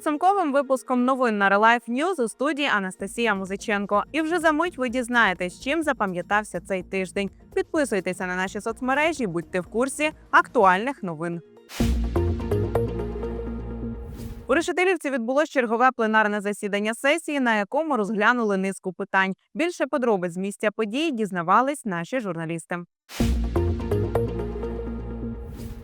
Підсумковим випуском новин на Релайф News у студії Анастасія Музиченко. І вже за мить ви дізнаєтесь, чим запам'ятався цей тиждень. Підписуйтеся на наші соцмережі, будьте в курсі актуальних новин. У Решетилівці відбулось чергове пленарне засідання сесії, на якому розглянули низку питань. Більше подробиць з місця подій дізнавались наші журналісти.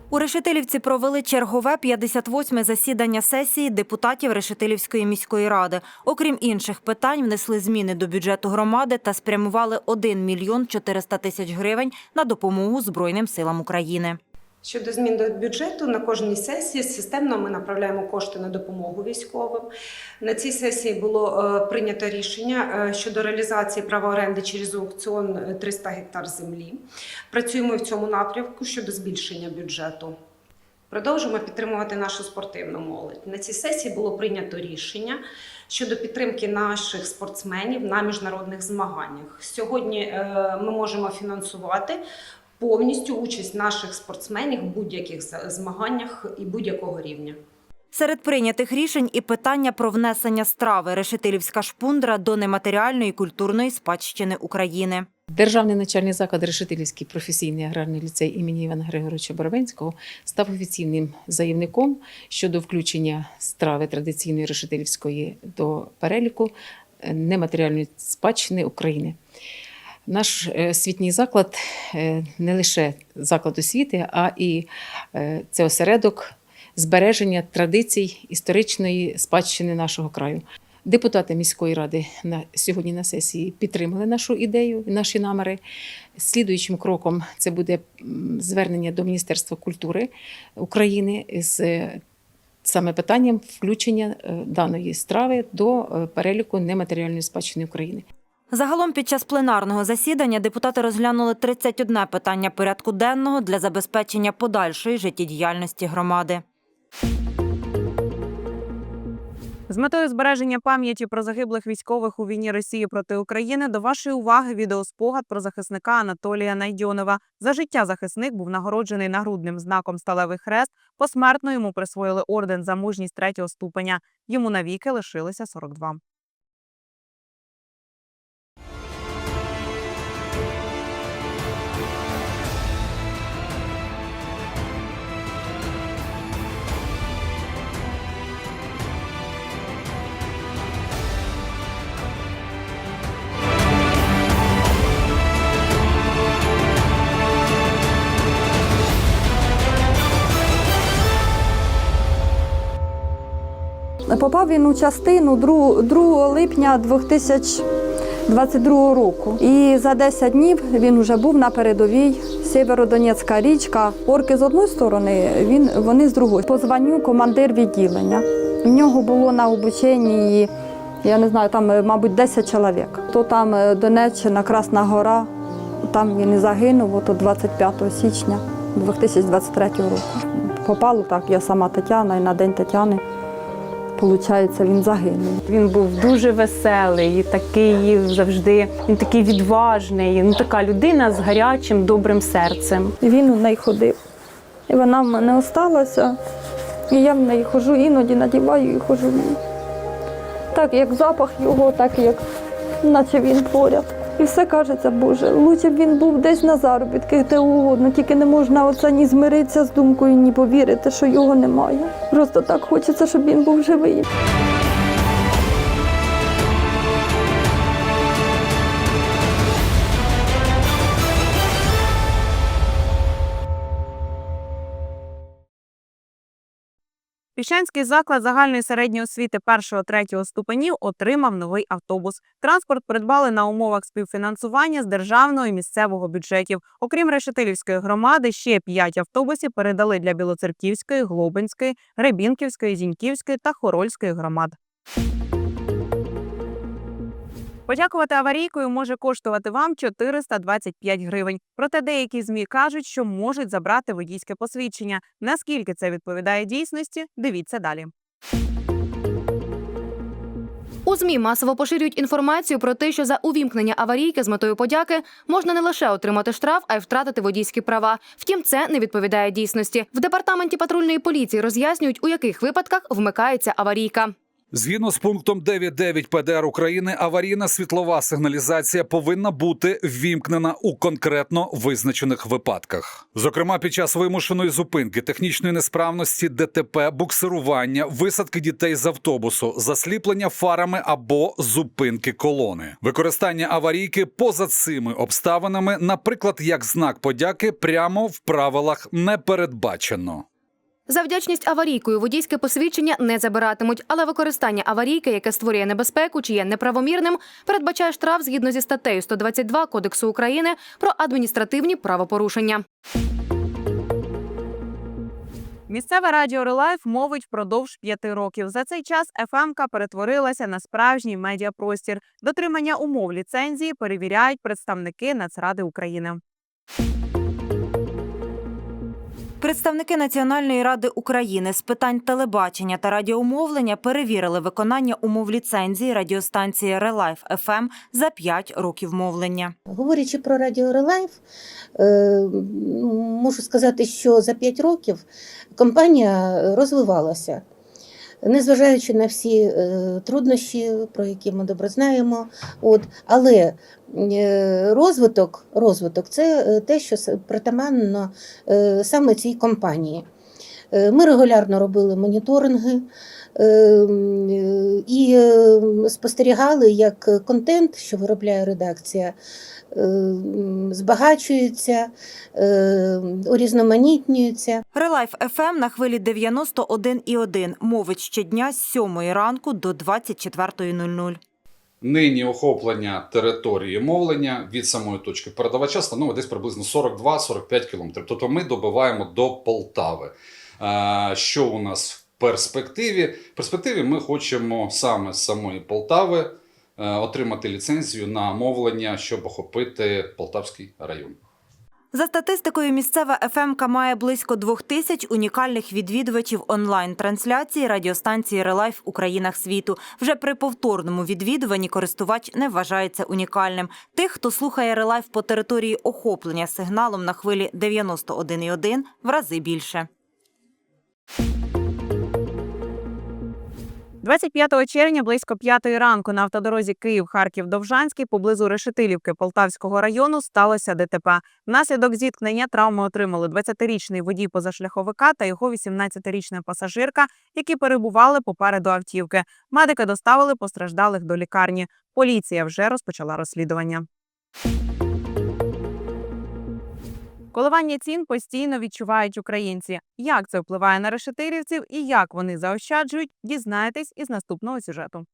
У Решетилівці провели чергове 58-ме засідання сесії депутатів Решетилівської міської ради. Окрім інших питань, внесли зміни до бюджету громади та спрямували 1 мільйон 400 тисяч гривень на допомогу Збройним силам України. Щодо змін до бюджету на кожній сесії системно ми направляємо кошти на допомогу військовим. На цій сесії було е, прийнято рішення е, щодо реалізації права оренди через аукціон е, 300 гектар землі. Працюємо в цьому напрямку щодо збільшення бюджету. Продовжуємо підтримувати нашу спортивну молодь. На цій сесії було прийнято рішення щодо підтримки наших спортсменів на міжнародних змаганнях. Сьогодні е, ми можемо фінансувати повністю участь наших спортсменів в будь-яких змаганнях і будь-якого рівня. Серед прийнятих рішень і питання про внесення страви Решетилівська шпундра до нематеріальної культурної спадщини України. Державний навчальний заклад Решетилівський професійний аграрний ліцей імені Івана Григоровича Боровенського став офіційним заявником щодо включення страви традиційної решетилівської до переліку е, нематеріальної спадщини України. Наш е, освітній заклад е, не лише заклад освіти, а і е, це осередок збереження традицій історичної спадщини нашого краю. Депутати міської ради на сьогодні на сесії підтримали нашу ідею, наші наміри. Слідуючим кроком це буде звернення до Міністерства культури України з саме питанням включення даної страви до переліку нематеріальної спадщини України. Загалом під час пленарного засідання депутати розглянули 31 питання порядку денного для забезпечення подальшої життєдіяльності громади. З метою збереження пам'яті про загиблих військових у війні Росії проти України до вашої уваги відеоспогад про захисника Анатолія Найдьонова. За життя захисник був нагороджений нагрудним знаком Сталевий хрест. Посмертно йому присвоїли орден за мужність третього ступеня. Йому навіки лишилося 42. Попав він у частину 2, 2 липня 2022 року. І за 10 днів він вже був на передовій. Сєвєродонецька річка. Орки з одної сторони, він, вони з другої. Позвоню командир відділення. В нього було на обученні, я не знаю, там, мабуть, 10 чоловік. То там е, Донеччина, Красна Гора, там він і загинув, ото 25 січня 2023 року. Попало так, я сама Тетяна, і на День Тетяни. Получається, він загинув. Він був дуже веселий, і такий завжди він такий відважний. Ну така людина з гарячим, добрим серцем. Він у неї ходив. І вона в мене осталася. І я в неї ходжу, іноді надіваю і ходжу. Так, як запах його, так як наче він поряд. І все кажеться, Боже, лучше б він був десь на заробітках, де угодно, тільки не можна оце ні змиритися з думкою, ні повірити, що його немає. Просто так хочеться, щоб він був живий. Піщанський заклад загальної середньої освіти 1-3 ступенів отримав новий автобус. Транспорт придбали на умовах співфінансування з державного і місцевого бюджетів. Окрім Решетилівської громади, ще 5 автобусів передали для Білоцерківської, Глобинської, Гребінківської, Зіньківської та Хорольської громад. Подякувати аварійкою може коштувати вам 425 гривень. Проте деякі змі кажуть, що можуть забрати водійське посвідчення. Наскільки це відповідає дійсності? Дивіться далі. У ЗМІ масово поширюють інформацію про те, що за увімкнення аварійки з метою подяки можна не лише отримати штраф, а й втратити водійські права. Втім, це не відповідає дійсності. В департаменті патрульної поліції роз'яснюють, у яких випадках вмикається аварійка. Згідно з пунктом 9.9 ПДР України, аварійна світлова сигналізація повинна бути ввімкнена у конкретно визначених випадках. Зокрема, під час вимушеної зупинки, технічної несправності, ДТП, буксирування, висадки дітей з автобусу, засліплення фарами або зупинки колони. Використання аварійки поза цими обставинами, наприклад, як знак подяки, прямо в правилах не передбачено. За вдячність аварійкою водійське посвідчення не забиратимуть, але використання аварійки, яке створює небезпеку чи є неправомірним, передбачає штраф згідно зі статтею 122 Кодексу України про адміністративні правопорушення. Місцеве радіо Релайф мовить впродовж п'яти років. За цей час ФМК перетворилася на справжній медіапростір. Дотримання умов ліцензії перевіряють представники Нацради України. Представники Національної ради України з питань телебачення та радіомовлення перевірили виконання умов ліцензії радіостанції Релайф ФМ за 5 років мовлення. Говорячи про Радіо Релайф, можу сказати, що за 5 років компанія розвивалася. Незважаючи на всі е, труднощі, про які ми добре знаємо, от, але е, розвиток, розвиток це е, те, що притаманно саме цій компанії. Ми регулярно робили моніторинги і е, спостерігали, як контент, що виробляє редакція, е, збагачується, урізноманітнюється. Релайф ФМ на хвилі 91,1 мовить щодня з 7 ранку до 24.00. Нині охоплення території мовлення від самої точки передавача становить десь приблизно 42-45 кілометрів. Тобто ми добиваємо до Полтави. Е, Що у нас в перспективі? В перспективі ми хочемо саме з самої Полтави е, отримати ліцензію на мовлення, щоб охопити Полтавський район. За статистикою, місцева ФМК має близько двох тисяч унікальних відвідувачів онлайн-трансляції радіостанції Релайф у країнах світу. Вже при повторному відвідуванні користувач не вважається унікальним. Тих, хто слухає Релайф по території охоплення сигналом на хвилі 91,1 в рази більше. 25 червня близько 5 ранку на автодорозі Київ-Харків-Довжанський поблизу Решетилівки Полтавського району сталося ДТП. Внаслідок зіткнення травми отримали 20-річний водій позашляховика та його 18-річна пасажирка, які перебували попереду автівки. Медики доставили постраждалих до лікарні. Поліція вже розпочала розслідування. Коливання цін постійно відчувають українці. Як це впливає на решетирівців і як вони заощаджують, дізнаєтесь із наступного сюжету.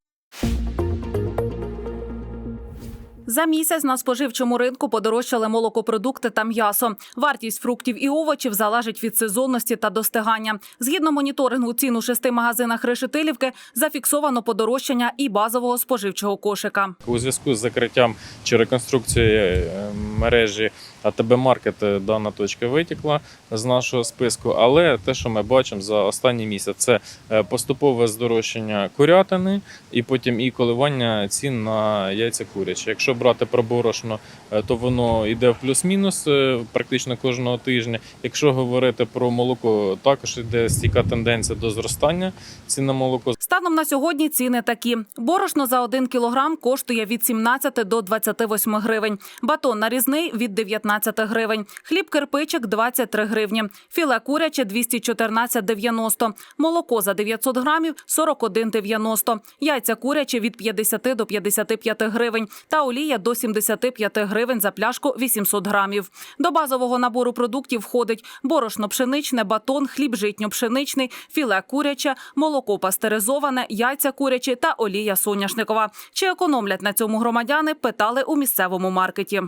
За місяць на споживчому ринку подорожчали молокопродукти та м'ясо. Вартість фруктів і овочів залежить від сезонності та достигання. Згідно моніторингу цін у шести магазинах Решетилівки зафіксовано подорожчання і базового споживчого кошика. У зв'язку з закриттям чи реконструкцією е, мережі АТБ Маркет е, дана точка витікла з нашого списку. Але те, що ми бачимо за останній місяць, це е, поступове здорожчання курятини і потім і коливання цін на яйця курячі. Якщо брати про борошно, е, то воно йде в плюс-мінус е, практично кожного тижня. Якщо говорити про молоко, також йде стійка тенденція до зростання цін на молоко. Станом на сьогодні ціни такі: борошно за 1 кілограм коштує від 17 до 28 гривень, батон нарізний від 19 гривень, хліб кирпичик 23 гривні, філе куряче 214,90, молоко за 900 грамів 41,90, яйця курячі від 50 до 55 гривень. Та олія до 75 гривень за пляшку 800 грамів. До базового набору продуктів входить борошно пшеничне, батон, хліб житньо-пшеничний, філе куряче, молоко пастеризоване, яйця курячі та олія соняшникова. Чи економлять на цьому громадяни? Питали у місцевому маркеті.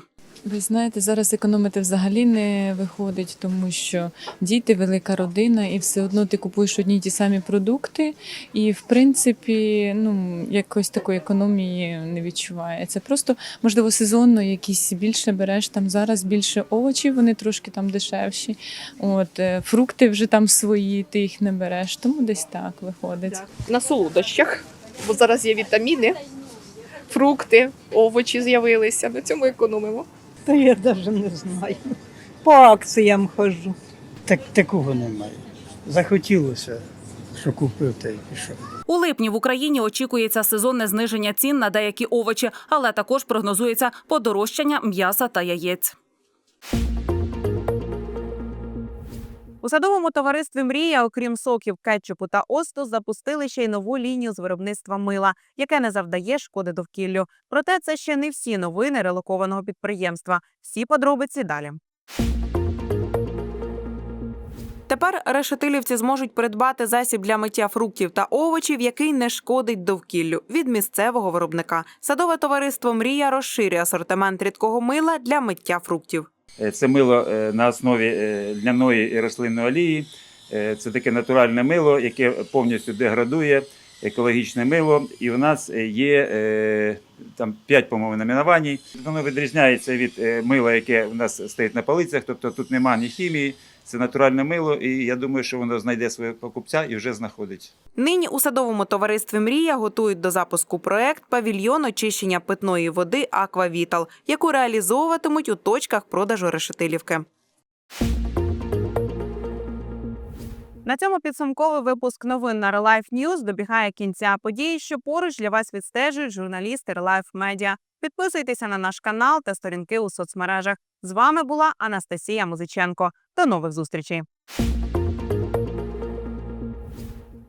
Ви знаєте, зараз економити взагалі не виходить, тому що діти, велика родина, і все одно ти купуєш одні й ті самі продукти, і в принципі, ну якось такої економії не відчувається. Просто можливо сезонно якісь більше береш там зараз більше овочів, вони трошки там дешевші. От е, фрукти вже там свої, ти їх не береш, тому десь так виходить. На солодощах бо зараз є вітаміни, фрукти, овочі з'явилися. На цьому економимо. Та я навіть не знаю. По акціям ходжу. Так такого немає. Захотілося, що купив та й пішов. У липні в Україні очікується сезонне зниження цін на деякі овочі, але також прогнозується подорожчання м'яса та яєць. У садовому товаристві Мрія, окрім соків, кетчупу та осту, запустили ще й нову лінію з виробництва мила, яке не завдає шкоди довкіллю. Проте це ще не всі новини релокованого підприємства. Всі подробиці далі. Тепер решетилівці зможуть придбати засіб для миття фруктів та овочів, який не шкодить довкіллю від місцевого виробника. Садове товариство Мрія розширює асортимент рідкого мила для миття фруктів. Е, Це мило е, на основі е, льняної і рослинної олії. Це таке натуральне мило, яке повністю деградує, екологічне мило. І в нас є там 5, по-моєму, номінувань. Воно відрізняється від мила, яке в нас стоїть на полицях, тобто тут немає ні хімії. Це натуральне мило, і я думаю, що воно знайде свого покупця і вже знаходить. Нині у садовому товаристві Мрія готують до запуску проект павільйон очищення питної води Аквавітал, яку реалізовуватимуть у точках продажу решетилівки. На цьому підсумковий випуск новин на Релайф News добігає кінця події, що поруч для вас відстежують журналісти Релайф Медіа. Підписуйтеся на наш канал та сторінки у соцмережах. З вами була Анастасія Музиченко. До нових зустрічей.